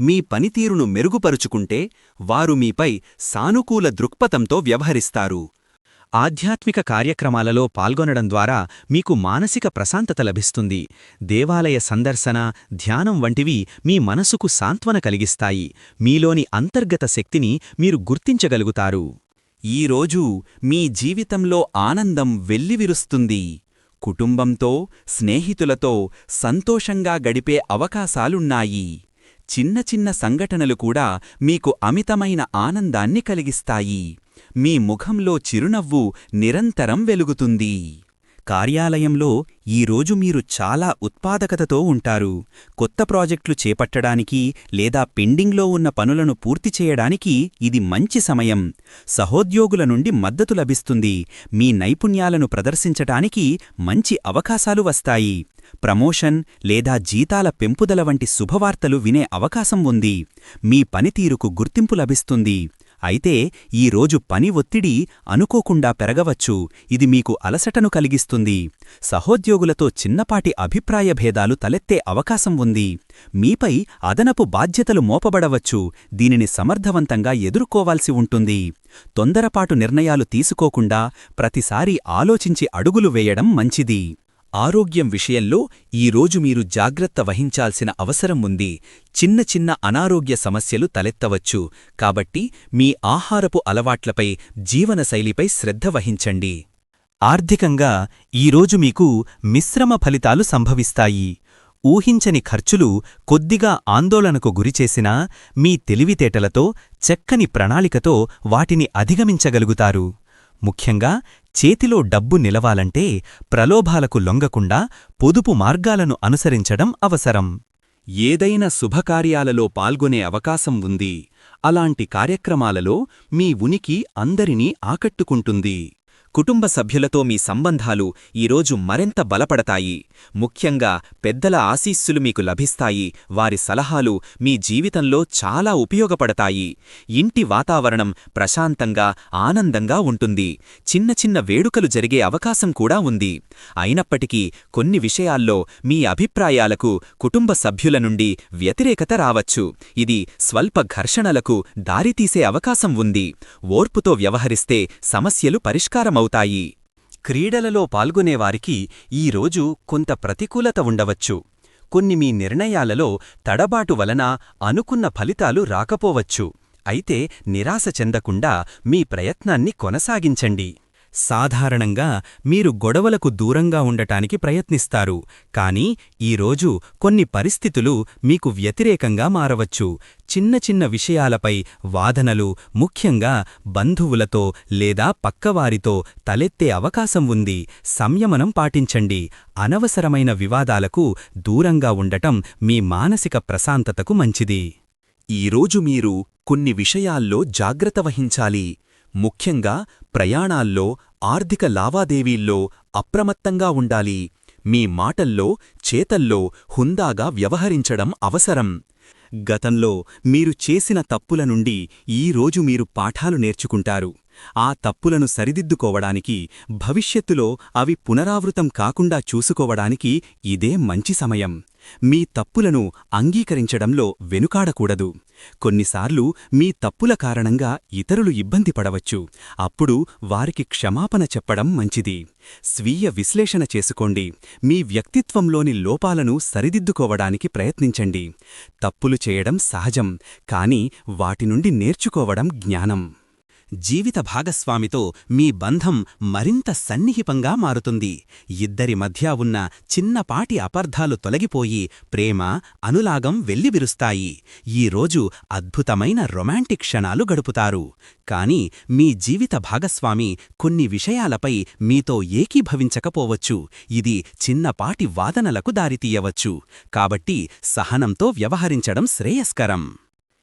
మీ పనితీరును మెరుగుపరుచుకుంటే వారు మీపై సానుకూల దృక్పథంతో వ్యవహరిస్తారు. ఆధ్యాత్మిక కార్యక్రమాలలో పాల్గొనడం ద్వారా మీకు మానసిక ప్రశాంతత లభిస్తుంది. దేవాలయ సందర్శన ధ్యానం వంటివి మీ మనసుకు సాంత్వన కలిగిస్తాయి. మీలోని అంతర్గత శక్తిని మీరు గుర్తించగలుగుతారు. ఈరోజు మీ జీవితంలో ఆనందం వెల్లివిరుస్తుంది. కుటుంబంతో స్నేహితులతో సంతోషంగా గడిపే అవకాశాలున్నాయి. చిన్న చిన్న సంఘటనలు కూడా మీకు అమితమైన ఆనందాన్ని కలిగిస్తాయి. మీ ముఖంలో చిరునవ్వు నిరంతరం వెలుగుతుంది. కార్యాలయంలో ఈరోజు మీరు చాలా ఉత్పాదకతతో ఉంటారు. కొత్త ప్రాజెక్టులు చేపట్టడానికి లేదా పెండింగ్లో ఉన్న పనులను పూర్తి చేయడానికి ఇది మంచి సమయం. సహోద్యోగుల నుండి మద్దతు లభిస్తుంది. మీ నైపుణ్యాలను ప్రదర్శించటానికి మంచి అవకాశాలు వస్తాయి. ప్రమోషన్ లేదా జీతాల పెంపుదల వంటి శుభవార్తలు వినే అవకాశం ఉంది. మీ పనితీరుకు గుర్తింపు లభిస్తుంది. అయితే ఈరోజు పని ఒత్తిడి అనుకోకుండా పెరగవచ్చు. ఇది మీకు అలసటను కలిగిస్తుంది. సహోద్యోగులతో చిన్నపాటి అభిప్రాయ భేదాలు తలెత్తే అవకాశం ఉంది. మీపై అదనపు బాధ్యతలు మోపబడవచ్చు. దీనిని సమర్థవంతంగా ఎదుర్కోవాల్సి ఉంటుంది. తొందరపాటు నిర్ణయాలు తీసుకోకుండా ప్రతిసారీ ఆలోచించి అడుగులు వేయడం మంచిది. ఆరోగ్యం విషయంలో ఈరోజు మీరు జాగ్రత్త వహించాల్సిన అవసరం ఉంది. చిన్న చిన్న అనారోగ్య సమస్యలు తలెత్తవచ్చు. కాబట్టి మీ ఆహారపు అలవాట్లపై జీవనశైలిపై శ్రద్ధ వహించండి. ఆర్థికంగా ఈరోజు మీకు మిశ్రమ ఫలితాలు సంభవిస్తాయి. ఊహించని ఖర్చులు కొద్దిగా ఆందోళనకు గురిచేసినా మీ తెలివితేటలతో చక్కని ప్రణాళికతో వాటిని అధిగమించగలుగుతారు. ముఖ్యంగా చేతిలో డబ్బు నిలవాలంటే ప్రలోభాలకు లొంగకుండా పొదుపు మార్గాలను అనుసరించడం అవసరం. ఏదైనా శుభకార్యాలలో పాల్గొనే అవకాశం ఉంది. అలాంటి కార్యక్రమాలలో మీ ఉనికి అందరినీ ఆకట్టుకుంటుంది. కుటుంబ సభ్యులతో మీ సంబంధాలు ఈరోజు మరింత బలపడతాయి. ముఖ్యంగా పెద్దల ఆశీస్సులు మీకు లభిస్తాయి. వారి సలహాలు మీ జీవితంలో చాలా ఉపయోగపడతాయి. ఇంటి వాతావరణం ప్రశాంతంగా ఆనందంగా ఉంటుంది. చిన్న చిన్న వేడుకలు జరిగే అవకాశం కూడా ఉంది. అయినప్పటికీ కొన్ని విషయాల్లో మీ అభిప్రాయాలకు కుటుంబ సభ్యుల నుండి వ్యతిరేకత రావచ్చు. ఇది స్వల్ప ఘర్షణలకు దారితీసే అవకాశం ఉంది. ఓర్పుతో వ్యవహరిస్తే సమస్యలు అవుతాయి. క్రీడలలో పాల్గొనేవారికి ఈరోజు కొంత ప్రతికూలత ఉండవచ్చు. కొన్ని మీ నిర్ణయాలలో తడబాటు వలన అనుకున్న ఫలితాలు రాకపోవచ్చు. అయితే నిరాశ చెందకుండా మీ ప్రయత్నాన్ని కొనసాగించండి. సాధారణంగా మీరు గొడవలకు దూరంగా ఉండటానికి ప్రయత్నిస్తారు. కానీ ఈరోజు కొన్ని పరిస్థితులు మీకు వ్యతిరేకంగా మారవచ్చు. చిన్న చిన్న విషయాలపై వాదనలు ముఖ్యంగా బంధువులతో లేదా పక్కవారితో తలెత్తే అవకాశం ఉంది. సంయమనం పాటించండి. అనవసరమైన వివాదాలకు దూరంగా ఉండటం మీ మానసిక ప్రశాంతతకు మంచిది. ఈరోజు మీరు కొన్ని విషయాల్లో జాగ్రత్త వహించాలి. ముఖ్యంగా ప్రయాణాల్లో ఆర్థిక లావాదేవీల్లో అప్రమత్తంగా ఉండాలి. మీ మాటల్లో చేతల్లో హుందాగా వ్యవహరించడం అవసరం. గతంలో మీరు చేసిన తప్పుల నుండి ఈరోజు మీరు పాఠాలు నేర్చుకుంటారు. ఆ తప్పులను సరిదిద్దుకోవడానికి భవిష్యత్తులో అవి పునరావృతం కాకుండా చూసుకోవడానికి ఇదే మంచి సమయం. మీ తప్పులను అంగీకరించడంలో వెనుకాడకూడదు. కొన్నిసార్లు మీ తప్పుల కారణంగా ఇతరులు ఇబ్బంది పడవచ్చు. అప్పుడు వారికి క్షమాపణ చెప్పడం మంచిది. స్వీయ విశ్లేషణ చేసుకోండి. మీ వ్యక్తిత్వంలోని లోపాలను సరిదిద్దుకోవడానికి ప్రయత్నించండి. తప్పులు చేయడం సహజం కాని వాటి నుండి నేర్చుకోవడం జ్ఞానం. జీవిత భాగస్వామితో మీ బంధం మరింత సన్నిహిపంగా మారుతుంది. ఇద్దరి మధ్య ఉన్న చిన్నపాటి అపర్ధాలు తొలగిపోయి ప్రేమ అనులాగం వెల్లివిరుస్తాయి. ఈరోజు అద్భుతమైన రొమాంటిక్ క్షణాలు గడుపుతారు. కాని మీ జీవిత భాగస్వామి కొన్ని విషయాలపై మీతో ఏకీభవించకపోవచ్చు. ఇది చిన్నపాటి వాదనలకు దారితీయవచ్చు. కాబట్టి సహనంతో వ్యవహరించడం శ్రేయస్కరం.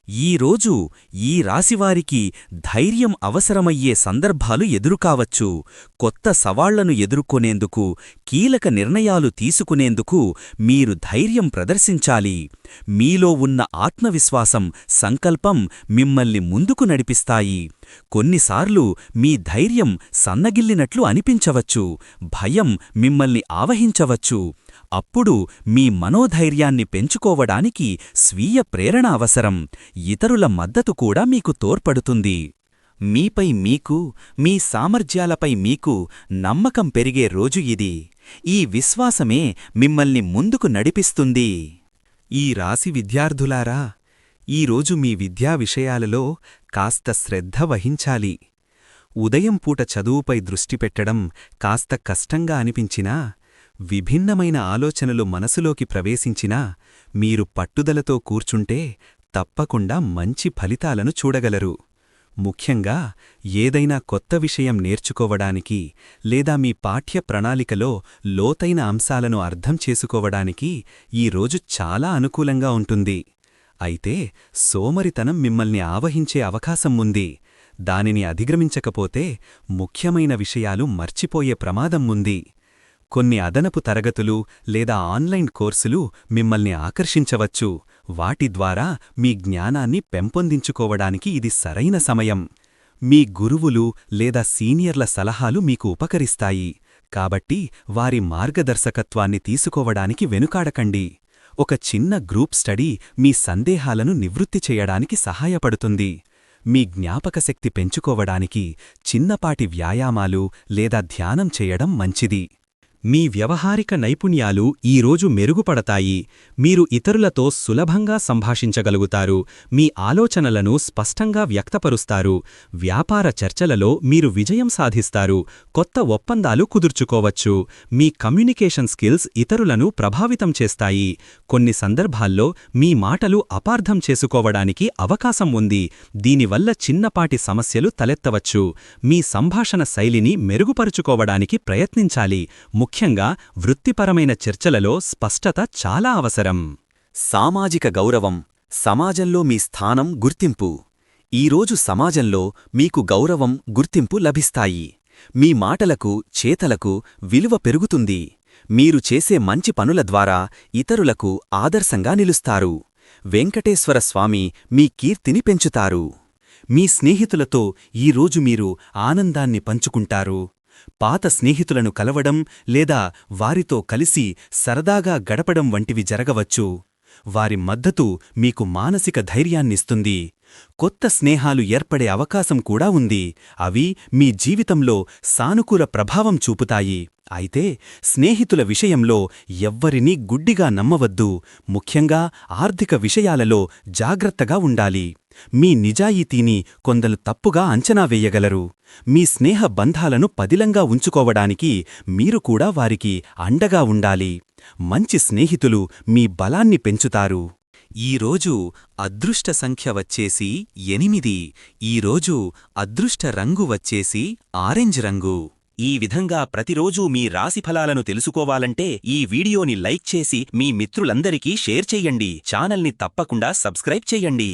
ఈరోజు ఈ రాశివారికి ధైర్యం అవసరమయ్యే సందర్భాలు ఎదురుకావచ్చు. కొత్త సవాళ్ళను ఎదుర్కొనేందుకు కీలక నిర్ణయాలు తీసుకునేందుకు మీరు ధైర్యం ప్రదర్శించాలి. మీలో ఉన్న ఆత్మవిశ్వాసం సంకల్పం మిమ్మల్ని ముందుకు నడిపిస్తాయి. కొన్నిసార్లు మీ ధైర్యం సన్నగిల్లినట్లు అనిపించవచ్చు. భయం మిమ్మల్ని ఆవహించవచ్చు. అప్పుడు మీ మనోధైర్యాన్ని పెంచుకోవడానికి స్వీయ ప్రేరణ అవసరం. ఇతరుల మద్దతు కూడా మీకు తోడ్పడుతుంది. మీపై మీకు మీ సామర్థ్యాలపై మీకు నమ్మకం పెరిగే రోజు ఇది. ఈ విశ్వాసమే మిమ్మల్ని ముందుకు నడిపిస్తుంది. ఈ రాశి విద్యార్థులారా ఈరోజు మీ విద్యా విషయాలలో కాస్త శ్రద్ధ వహించాలి. ఉదయం పూట చదువుపై దృష్టి పెట్టడం కాస్త కష్టంగా అనిపించినా విభిన్నమైన ఆలోచనలు మనసులోకి ప్రవేశించినా మీరు పట్టుదలతో కూర్చుంటే తప్పకుండా మంచి ఫలితాలను చూడగలరు. ముఖ్యంగా ఏదైనా కొత్త విషయం నేర్చుకోవడానికి లేదా మీ పాఠ్య ప్రణాళికలో లోతైన అంశాలను అర్థం చేసుకోవడానికి ఈ రోజు చాలా అనుకూలంగా ఉంటుంది. అయితే సోమరితనం మిమ్మల్ని ఆవహించే అవకాశం ఉంది. దానిని అధిగమించకపోతే ముఖ్యమైన విషయాలు మర్చిపోయే ప్రమాదం ఉంది. కొన్ని అదనపు తరగతులు లేదా ఆన్లైన్ కోర్సులు మిమ్మల్ని ఆకర్షించవచ్చు. వాటి ద్వారా మీ జ్ఞానాన్ని పెంపొందించుకోవడానికి ఇది సరైన సమయం. మీ గురువులు లేదా సీనియర్ల సలహాలు మీకు ఉపకరిస్తాయి. కాబట్టి వారి మార్గదర్శకత్వాన్ని తీసుకోవడానికి వెనుకాడకండి. ఒక చిన్న గ్రూప్ స్టడీ మీ సందేహాలను నివృత్తి చేయడానికి సహాయపడుతుంది. మీ జ్ఞాపకశక్తి పెంచుకోవడానికి చిన్నపాటి వ్యాయామాలు లేదా ధ్యానం చేయడం మంచిది. మీ వ్యవహారిక నైపుణ్యాలు ఈరోజు మెరుగుపడతాయి. మీరు ఇతరులతో సులభంగా సంభాషించగలుగుతారు. మీ ఆలోచనలను స్పష్టంగా వ్యక్తపరుస్తారు. వ్యాపార చర్చలలో మీరు విజయం సాధిస్తారు. కొత్త ఒప్పందాలు కుదుర్చుకోవచ్చు. మీ కమ్యూనికేషన్ స్కిల్స్ ఇతరులను ప్రభావితం చేస్తాయి. కొన్ని సందర్భాల్లో మీ మాటలు అపార్థం చేసుకోవడానికి అవకాశం ఉంది. దీనివల్ల చిన్నపాటి సమస్యలు తలెత్తవచ్చు. మీ సంభాషణ శైలిని మెరుగుపరుచుకోవడానికి ప్రయత్నించాలి. ముఖ్యంగా వృత్తిపరమైన చర్చలలో స్పష్టత చాలా అవసరం. సామాజిక గౌరవం సమాజంలో మీ స్థానం గుర్తింపు. ఈరోజు సమాజంలో మీకు గౌరవం గుర్తింపు లభిస్తాయి. మీ మాటలకు చేతలకు విలువ పెరుగుతుంది. మీరు చేసే మంచి పనుల ద్వారా ఇతరులకు ఆదర్శంగా నిలుస్తారు. వెంకటేశ్వర స్వామి మీ కీర్తిని పెంచుతారు. మీ స్నేహితులతో ఈరోజు మీరు ఆనందాన్ని పంచుకుంటారు. పాత స్నేహితులను కలవడం లేదా వారితో కలిసి సరదాగా గడపడం వంటివి జరగవచ్చు. వారి మద్దతు మీకు మానసిక ధైర్యాన్నిస్తుంది. కొత్త స్నేహాలు ఏర్పడే అవకాశం కూడా ఉంది. అవి మీ జీవితంలో సానుకూల ప్రభావం చూపుతాయి. అయితే స్నేహితుల విషయంలో ఎవ్వరినీ గుడ్డిగా నమ్మవద్దు. ముఖ్యంగా ఆర్థిక విషయాలలో జాగ్రత్తగా ఉండాలి. మీ నిజాయితీని కొందరు తప్పుగా అంచనా వేయగలరు. మీ స్నేహ బంధాలను పదిలంగా ఉంచుకోవడానికి మీరు కూడా వారికి అండగా ఉండాలి. మంచి స్నేహితులు మీ బలాన్ని పెంచుతారు. ఈరోజు అదృష్ట సంఖ్య వచ్చేసి ఎనిమిది. ఈరోజు అదృష్ట రంగు వచ్చేసి ఆరెంజ్ రంగు. ఈ విధంగా ప్రతిరోజూ మీ రాశిఫలాలను తెలుసుకోవాలంటే ఈ వీడియోని లైక్ చేసి మీ మిత్రులందరికీ షేర్ చెయ్యండి ఛానల్ని తప్పకుండా సబ్స్క్రైబ్ చెయ్యండి